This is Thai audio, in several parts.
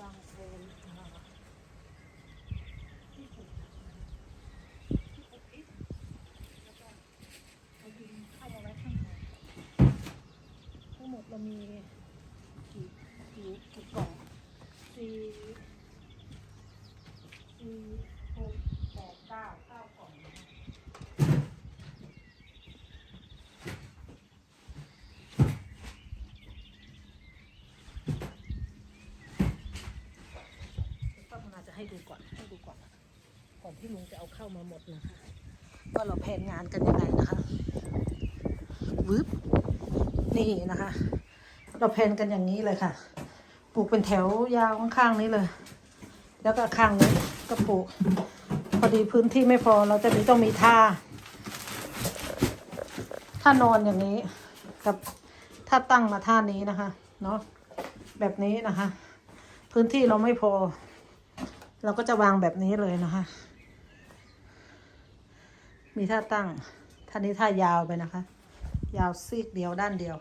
วางแผนนะคะที่ปลูกผักที่ปลูกพริกแล้วก็เอาดินเข้ามาไว้ข้างในทั้งหมดเรามีกี่กี่กี่กล่องสี่สี่หกแปดเก้าเก้ากล่องนะคะป้าพนาจะ ให้ดูก่อนให้ดูก่อน ก่อนที่ลุงจะเอาเข้ามาหมดนะคะว่าเราแผนงานกันยังไงนะคะวึบนี่นะคะ เราแผนกันอย่างนี้เลยค่ะ ปลูกเป็นแถวยาวข้างๆนี้เลย แล้วก็ข้างนี้ก็ปลูก พอดีพื้นที่ไม่พอเราจะมีต้องมีท่าถ้านอนอย่างนี้กับถ้าตั้งมาท่านี้นะคะ เนาะแบบนี้นะคะ พื้นที่เราไม่พอ เราก็จะวางแบบนี้เลยนะคะ มีท่าตั้งท่านี้ท่ายาวไปนะคะ ยาวซีกเดียวด้านเดียว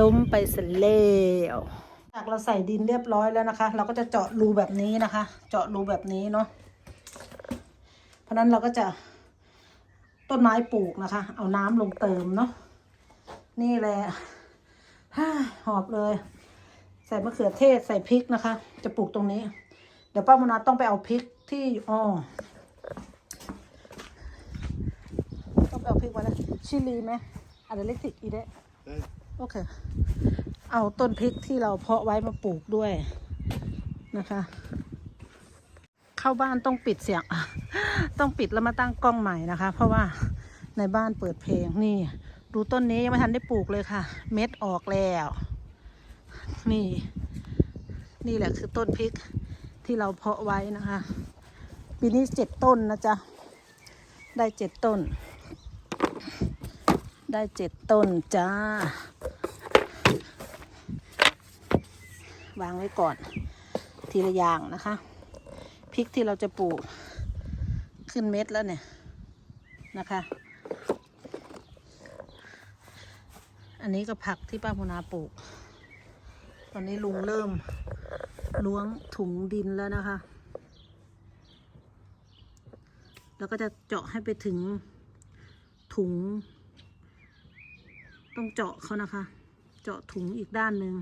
ล้มไปเสร็จแล้วจากเราใส่ดินเรียบร้อยแล้วนะคะ เราก็จะเจาะรูแบบนี้นะคะ เจาะรูแบบนี้เนาะ ราะนั้นเราก็จะต้นไม้ปลูกนะคะ เอาน้ำลงเติมเนาะนี่แหละฮ่าหอบเลย ใส่มะเขือเทศใส่พริกนะคะ จะปลูกตรงนี้ เดี๋ยวป้ามนาต้องไปเอาพริกที่อ๋อต้องไปเอาพริกมาแล้วชิลีไหมอะไรเล็กติกอีเด้ Nej. โอเค เอาต้นพริกที่เราเพาะไว้มาปลูกด้วยนะคะ เข้าบ้านต้องปิดเสียง ต้องปิดแล้วมาตั้งกล้องใหม่นะคะ เพราะว่าในบ้านเปิดเพลงนี่ ดูต้นนี้ยังไม่ทันได้ปลูกเลยค่ะ เม็ดออกแล้ว นี่ นี่แหละคือต้นพริกที่เราเพาะไว้นะคะ ปีนี้เจ็ดต้นนะจ๊ะ ได้เจ็ดต้น ได้เจ็ดต้นจ้าวางไว้ก่อนทีละอย่างนะคะพริกที่เราจะปลูก ขึ้นเม็ดแล้วเนี่ยนะคะ อันนี้ก็ผักที่ป้าพนาปลูก ตอนนี้ลุงเริ่มล้วงถุงดินแล้วนะคะ แล้วก็จะเจาะให้ไปถึงถุง ต้องเจาะเขานะคะ เจาะถุงอีกด้านหนึ่ง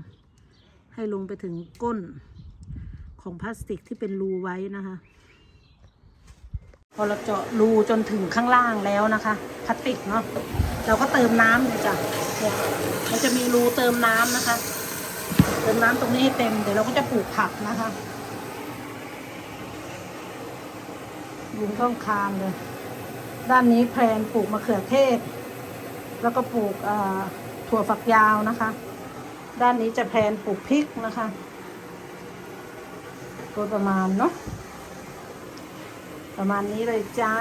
ให้ลงไปถึงก้นของพลาสติกที่เป็นรูไว้นะคะ พอเราเจาะรูจนถึงข้างล่างแล้วนะคะพลาสติกเนาะเราก็เติมน้ำเลยจ้ะเนี่ยมันจะมีรูเติมน้ำนะคะ เติมน้ำตรงนี้ให้เต็มเดี๋ยวเราก็จะปลูกผักนะคะลุงต้องคานเลย ด้านนี้แพลนปลูกมะเขือเทศ แล้วก็ปลูกถั่วฝักยาวนะคะ ด้านนี้จะแพลนปลูกพริกนะคะโดยประมาณเนาะ ประมาณนี้เลยจ้า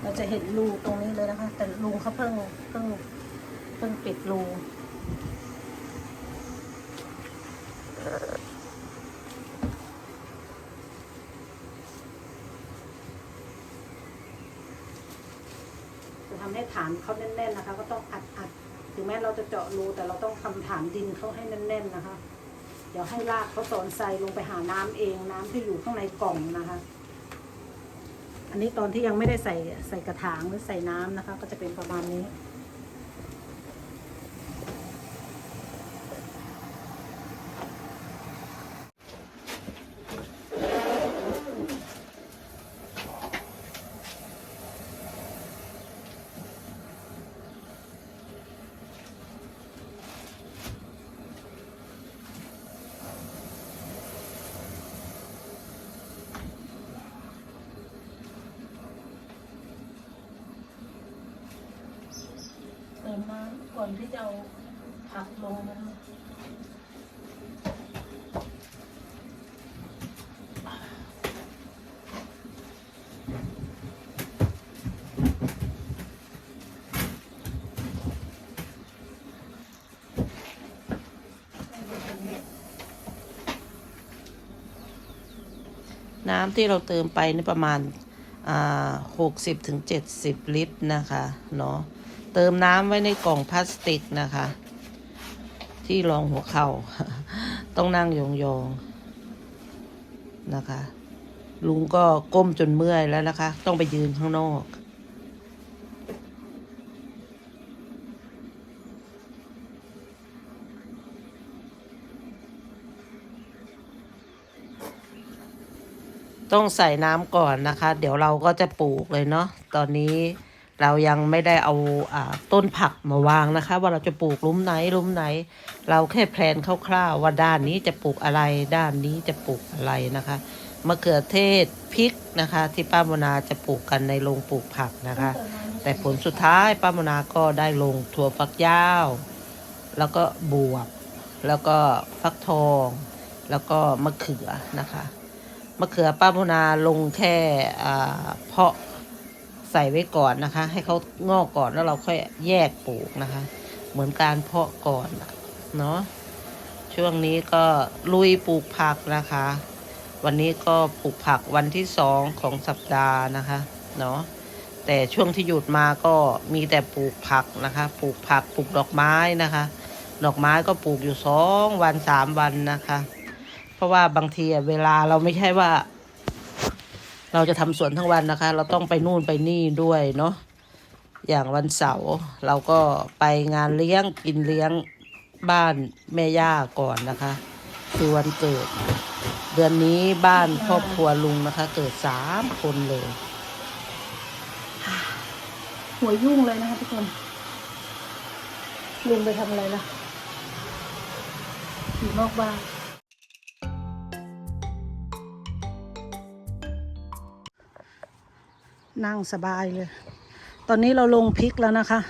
เราจะเห็นรูตรงนี้เลยนะคะ แต่รูเขาเพิ่งเพิ่งเพิ่งปิดรูจะทำให้ฐานเขาแน่นๆนะคะ ก็ต้องอัด แม้เราจะเจาะรูแต่เราต้องทำฐานดินเขาให้แน่นๆนะคะ เดี๋ยวให้รากเขาสอนใส่ลงไปหาน้ำเองน้ำที่อยู่ข้างในกล่องนะคะ อันนี้ตอนที่ยังไม่ได้ใส่ใส่กระถางหรือใส่น้ำนะคะ ก็จะเป็นประมาณนี้ อนนะก่อนที่จะผักลงนะน้ำที่เราเติมไปนี่ประมาณหกสิบถึงเจ็ดสิบลิตรนะคะ เนาะ เติมน้ำไว้ในกล่องพลาสติกนะคะ ที่รองหัวเข่า ต้องนั่งยองๆนะคะ ลุงก็ก้มจนเมื่อยแล้วนะคะ ต้องไปยืนข้างนอกต้องใส่น้ำก่อนนะคะ เดี๋ยวเราก็จะปลูกเลยเนาะตอนนี้ เรายังไม่ได้เอาอาต้นผักมาวางนะคะ ว่าเราจะปลูกลุมไหนลุมไหน เราแค่แพลนคร่าวๆว่าด้านนี้จะปลูกอะไร ด้านนี้จะปลูกอะไรนะคะมะเขือเทศพริกนะคะ ที่ป้ามนาจะปลูกกันในโรงปลูกผักนะคะ แต่ผลสุดท้ายป้ามนาก็ได้ลงถั่วฝักยาว แล้วก็บวบแล้วก็ฟักทอง แล้วก็มะเขือนะคะมะเขือป้าพนาลงแค่เพาะ ใส่ไว้ก่อนนะคะ ให้เขางอกก่อนแล้วเราค่อยแยกปลูกนะคะ เหมือนการเพาะก่อนเนาะช่วงนี้ก็ลุยปลูกผักนะคะ วันนี้ก็ปลูกผักวันที่สองของสัปดาห์นะคะเนาะแต่ช่วงที่หยุดมาก็มีแต่ปลูกผักนะคะ ปลูกผักปลูกดอกไม้นะคะ ดอกไม้ก็ปลูกอยู่สองวันสามวันนะคะ เพราะว่าบางทีเวลาเราไม่ใช่ว่า เราจะทำสวนทั้งวันนะคะ เราต้องไปนู่นไปนี่ด้วยเนาะอย่างวันเสาร์เราก็ไปงานเลี้ยงกินเลี้ยงบ้านแม่ย่าก่อนนะคะ คือวันเกิด เดือนนี้บ้านครอบครัวลุงนะคะ เกิดสามคนเลย หัวยุ่งเลยนะคะทุกคนลุงไปทำอะไรล่ะอยู่นอกบ้าน นั่งสบายเลย ตอนนี้เราลงพริกแล้วนะคะ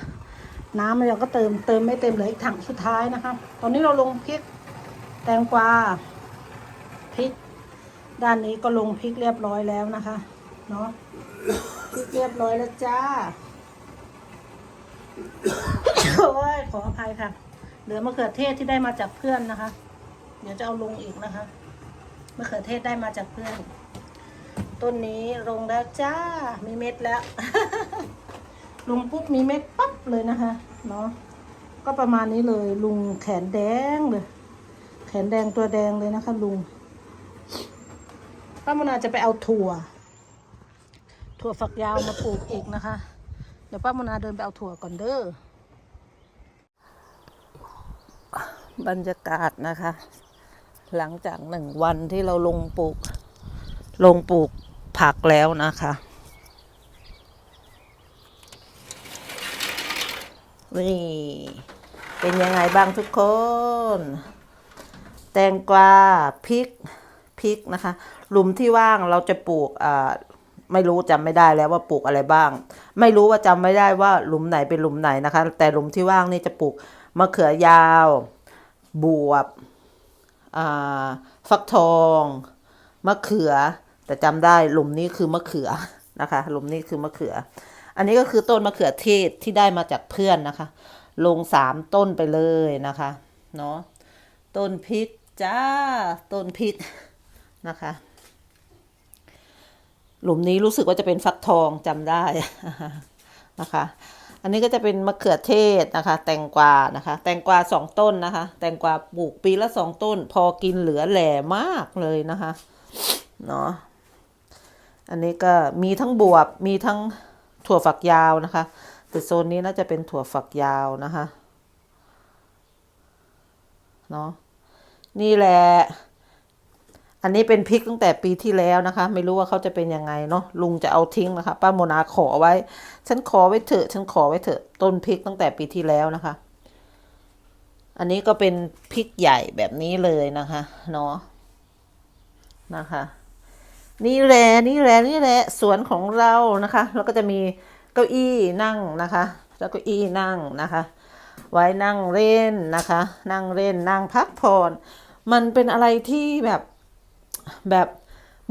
น้ำเราก็เติมเติมไม่เต็มเหลยอีกถังสุดท้ายนะคะ ตอนนี้เราลงพริก แตงกวาพริก ด้านนี้ก็ลงพริกเรียบร้อยแล้วนะคะเนาะพริกเรียบร้อยแล้วจ้าโอ้ยขออภัยค่ะ เหลือมะเขือเทศที่ได้มาจากเพื่อนนะคะ เดี๋ยวจะเอาลงอีกนะคะมะเขือเทศได้มาจากเพื่อน ต้นนี้ลงแล้วจ้า มีเม็ดแล้วลงปุ๊บมีเม็ดปั๊บเลยนะคะ เนาะ ก็ประมาณนี้เลย ลุงแขนแดงเลย แขนแดงตัวแดงเลยนะคะ ลุง ป้ามนาจะไปเอาถั่ว ถั่วฝักยาวมาปลูกอีกนะคะ เดี๋ยวป้ามนาเดินไปเอาถั่วก่อนเด้อ บรรยากาศนะคะ หลังจากหนึ่งวันที่เราลงปลูก ลงปลูกผักแล้วนะคะนี่เป็นยังไงบ้างทุกคน แตงกวาพริกพริกนะคะ หลุมที่ว่างเราจะปลูกอ่าไม่รู้จำไม่ได้แล้วว่าปลูกอะไรบ้าง ไม่รู้ว่าจำไม่ได้ว่าหลุมไหนเป็นหลุมไหนนะคะ แต่หลุมที่ว่างนี่จะปลูกมะเขือยาว บวบอ่าฟักทอง มะเขือ แต่จำได้หลุมนี้คือมะเขือนะคะหลุมนี้คือมะเขือ อันนี้ก็คือต้นมะเขือเทศที่ได้มาจากเพื่อนนะคะ ลงสามต้นไปเลยนะคะเนาะต้นพริกจ้าต้นพริกนะคะหลุมนี้รู้สึกว่าจะเป็นฟักทองจำได้นะคะ อันนี้ก็จะเป็นมะเขือเทศนะคะ แตงกวานะคะ แตงกวาสองต้นนะคะ แตงกวาปลูกปีละสองต้น พอกินเหลือแหล่มากเลยนะคะ เนาะ อันนี้ก็มีทั้งบวบมีทั้งถั่วฝักยาวนะคะ แต่โซนนี้น่าจะเป็นถั่วฝักยาวนะคะเนาะนี่แหละ อันนี้เป็นพริกตั้งแต่ปีที่แล้วนะคะ ไม่รู้ว่าเขาจะเป็นยังไงเนาะลุงจะเอาทิ้งนะคะ ป้าโมนาขอไว้ ฉันขอไว้เถอะฉันขอไว้เถอะต้นพริกตั้งแต่ปีที่แล้วนะคะ อันนี้ก็เป็นพริกใหญ่แบบนี้เลยนะคะเนาะนะคะ นี่แหละนี่แหละนี่แหละสวนของเรานะคะ แล้วก็จะมีเก้าอี้นั่งนะคะ แล้วก้าอี้นั่งนะคะ ไว้นั่งเล่นนะคะ นั่งเล่นนั่งพักผ่อนมันเป็นอะไรที่แบบแบบ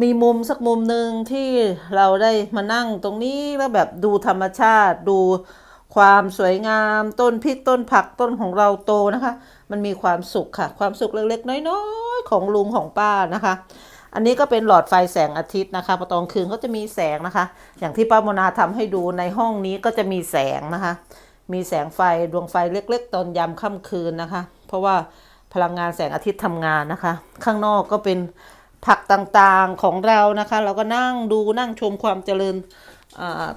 มีมุมสักมุมหนึ่งที่เราได้มานั่งตรงนี้แล้วแบบดูธรรมชาติดูความสวยงามต้นพริกต้นผักต้นของเราโตนะคะ มันมีความสุขค่ะ ความสุขเล็กๆ น้อยๆ ของลุงของป้านะคะ อันนี้ก็เป็นหลอดไฟแสงอาทิตย์นะคะพอตอนคืนก็จะมีแสงนะคะ อย่างที่ป้าโมนาทำให้ดูในห้องนี้ก็จะมีแสงนะคะ มีแสงไฟดวงไฟเล็กๆ ตอนยามค่ำคืนนะคะ เพราะว่าพลังงานแสงอาทิตย์ทำงานนะคะ ข้างนอกก็เป็นผักต่างๆของเรานะคะ เราก็นั่งดูนั่งชมความเจริญ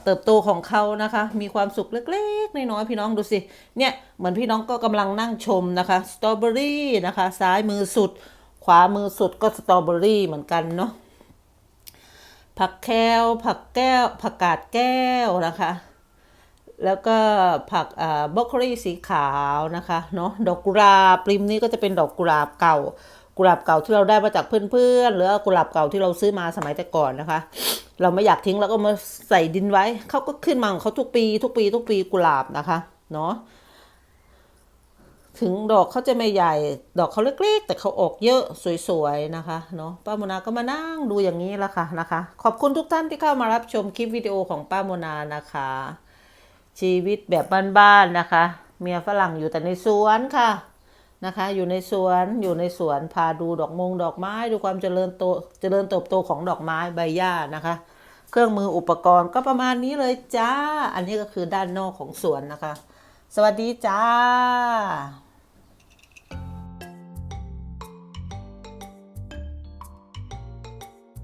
เติบโตของเขานะคะ มีความสุขเล็กๆน้อยๆพี่น้องดูสิ เนี่ย เหมือนพี่น้องก็กำลังนั่งชมนะคะ สตรอเบอรี่นะคะ ซ้ายมือสุด ขวามือสุดก็สตรอเบอรี่เหมือนกันเนาะผักแคลผักแก้ว ผักกาดแก้วนะคะ แล้วก็ผักอ่าบรอกโคลีสีขาวนะคะเนาะดอกกุหลาบริมนี้ก็จะเป็นดอกกุหลาบเก่ากุหลาบเก่าที่เราได้มาจากเพื่อนๆหรือกุหลาบเก่าที่เราซื้อมาสมัยแต่ก่อนนะคะ เราไม่อยากทิ้งเราก็มาใส่ดินไว้เขาก็ขึ้นมาของเขาทุกปี ทุกปี ทุกปีกุหลาบนะคะเนาะ ถึงดอกเขาจะไม่ใหญ่ ดอกเขาเล็กๆ แต่เขาออกเยอะสวยๆนะคะเนาะป้าโมนาก็มานั่งดูอย่างนี้ละค่ะนะคะ ขอบคุณทุกท่านที่เข้ามารับชมคลิปวิดีโอของป้าโมนานะคะ ชีวิตแบบบ้านๆนะคะ เมียฝรั่งอยู่แต่ในสวนค่ะนะคะ อยู่ในสวนอยู่ในสวนพาดูดอกมงดอกไม้ดูความเจริญโตเจริญเติบโตของดอกไม้ใบหญ้านะคะ เครื่องมืออุปกรณ์ก็ประมาณนี้เลยจ้า อันนี้ก็คือด้านนอกของสวนนะคะ สวัสดีจ้า